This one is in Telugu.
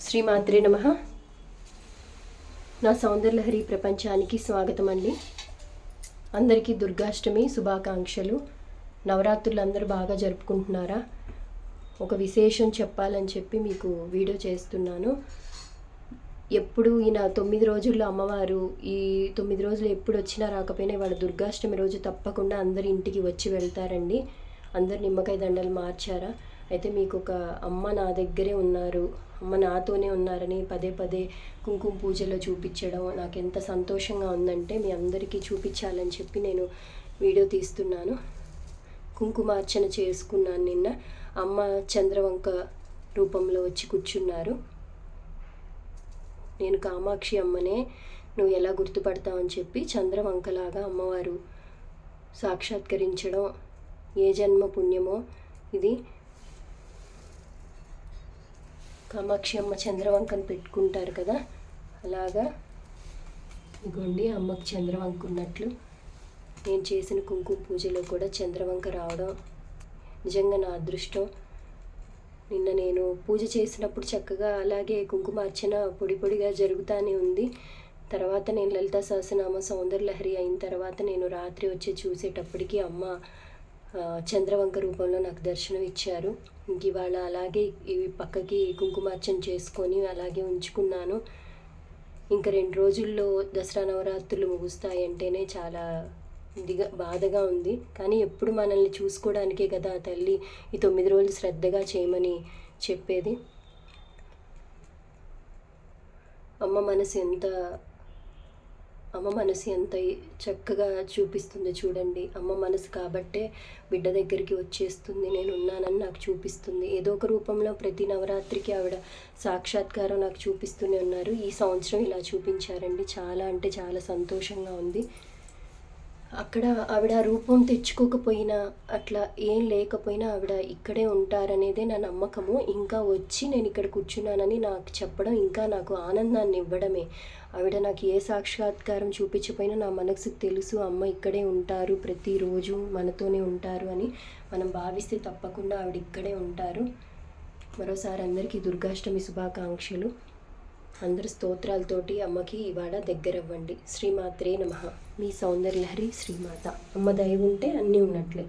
శ్రీమాత్రే నమ. నా సౌందర్యలహరి ప్రపంచానికి స్వాగతం అండి అందరికీ దుర్గాష్టమి శుభాకాంక్షలు. నవరాత్రులు అందరూ బాగా జరుపుకుంటున్నారా? ఒక విశేషం చెప్పాలని చెప్పి మీకు వీడియో చేస్తున్నాను. ఎప్పుడు ఈయన తొమ్మిది రోజుల్లో అమ్మవారు ఈ తొమ్మిది రోజులు ఎప్పుడు వచ్చినా రాకపోయినా వాళ్ళ దుర్గాష్టమి రోజు తప్పకుండా అందరి ఇంటికి వచ్చి వెళ్తారండి. అందరు నిమ్మకాయ దండలు మార్చారా? అయితే మీకు ఒక అమ్మ నా దగ్గరే ఉన్నారు అమ్మ నాతోనే ఉన్నారని పదే పదే కుంకుమ పూజలో చూపించడం నాకు ఎంత సంతోషంగా ఉందంటే మీ అందరికీ చూపించాలని చెప్పి నేను వీడియో తీస్తున్నాను. కుంకుమార్చన చేసుకున్నాను నిన్న. అమ్మ చంద్రవంక రూపంలో వచ్చి కూర్చున్నారు. నేను కామాక్షి అమ్మనే నువ్వు ఎలా గుర్తుపడతావని చెప్పి చంద్రవంకలాగా అమ్మవారు సాక్షాత్కరించడం ఏ జన్మ పుణ్యమో ఇది కామాక్షి అమ్మ చంద్రవంకను పెట్టుకుంటారు కదా అలాగా? ఇగోండి అమ్మకు చంద్రవంక ఉన్నట్లు. నేను చేసిన కుంకుమ పూజలో కూడా చంద్రవంక రావడం నిజంగా నా అదృష్టం. నిన్న నేను పూజ చేసినప్పుడు చక్కగా అలాగే కుంకుమార్చన పొడి పొడిగా జరుగుతూనే ఉంది. తర్వాత నేను లలితా సహస్రనామ సౌందర్యలహరి అయిన తర్వాత నేను రాత్రి వచ్చి చూసేటప్పటికి అమ్మ చంద్రవంక రూపంలో నాకు దర్శనం ఇచ్చారు. ఇంక ఇవాళ అలాగే ఇవి పక్కకి కుంకుమార్చన చేసుకొని అలాగే ఉంచుకున్నాను. ఇంకా రెండు రోజుల్లో దసరా నవరాత్రులు ముగుస్తాయి అంటేనే చాలా ఇదిగా బాధగా ఉంది. కానీ ఎప్పుడు మనల్ని చూసుకోవడానికే కదా ఆ తల్లి ఈ తొమ్మిది రోజులు శ్రద్ధగా చేయమని చెప్పేది. అమ్మ మనసు ఎంత అమ్మ మనసు ఎంత చక్కగా చూపిస్తుంది చూడండి. అమ్మ మనసు కాబట్టే బిడ్డ దగ్గరికి వచ్చేస్తుంది. నేను ఉన్నానని నాకు చూపిస్తుంది. ఏదో ఒక రూపంలో ప్రతి నవరాత్రికి ఆవిడ సాక్షాత్కారం నాకు చూపిస్తూనే ఉన్నారు. ఈ సంవత్సరం ఇలా చూపించారండి. చాలా అంటే చాలా సంతోషంగా ఉంది. అక్కడ ఆవిడ రూపం తెచ్చుకోకపోయినా అట్లా ఏం లేకపోయినా ఆవిడ ఇక్కడే ఉంటారనేదే నా నమ్మకము. ఇంకా వచ్చి నేను ఇక్కడ కూర్చున్నానని నాకు చెప్పడం ఇంకా నాకు ఆనందాన్ని ఇవ్వడమే. ఆవిడ నాకు ఏ సాక్షాత్కారం చూపించకపోయినా నా మనసుకు తెలుసు అమ్మ ఇక్కడే ఉంటారు ప్రతిరోజు మనతోనే ఉంటారు అని మనం భావిస్తే తప్పకుండా ఆవిడ ఇక్కడే ఉంటారు. మరోసారి అందరికీ దుర్గాష్టమి శుభాకాంక్షలు. అందరు స్తోత్రాలతోటి అమ్మకి ఇవాళ దగ్గరవ్వండి. శ్రీమాత్రే నమ. మీ సౌందర్యలహరి శ్రీమాత. అమ్మ దయ ఉంటే అన్నీ ఉన్నట్లే.